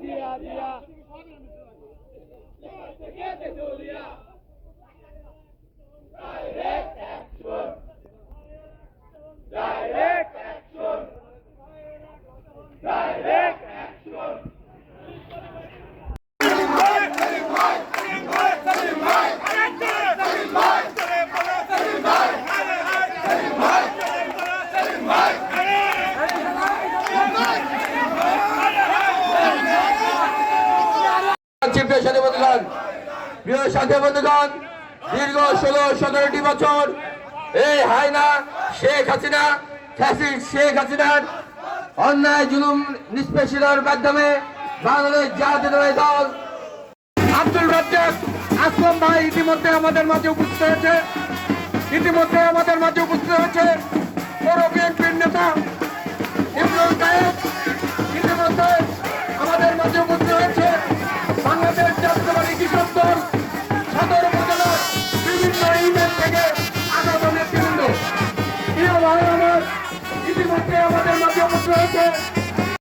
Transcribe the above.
দিয়া দিয়া প্রিয় সাথী প্রিয় সাথী বন্ধুগণ, দীর্ঘ ষোলো, সতেরোটি বছর এই হায়না শেখ হাসিনা শেখ হাসিনার অন্যায় জুলুম নিষ্পেষণের মাধ্যমে বাংলাদেশ জাতীয়তাবাদী দল আব্দুল রাজ্জাক আসলাম ভাই ইতিমধ্যে আমাদের মাঝে উপস্থিত হয়েছে। ইতিমধ্যে আমাদের মাঝে উপস্থিত হয়েছে। পৌর বিএনপির নেতা মুক্তির মধ্যে আমাদের মাঝে অবস্থা হয়েছে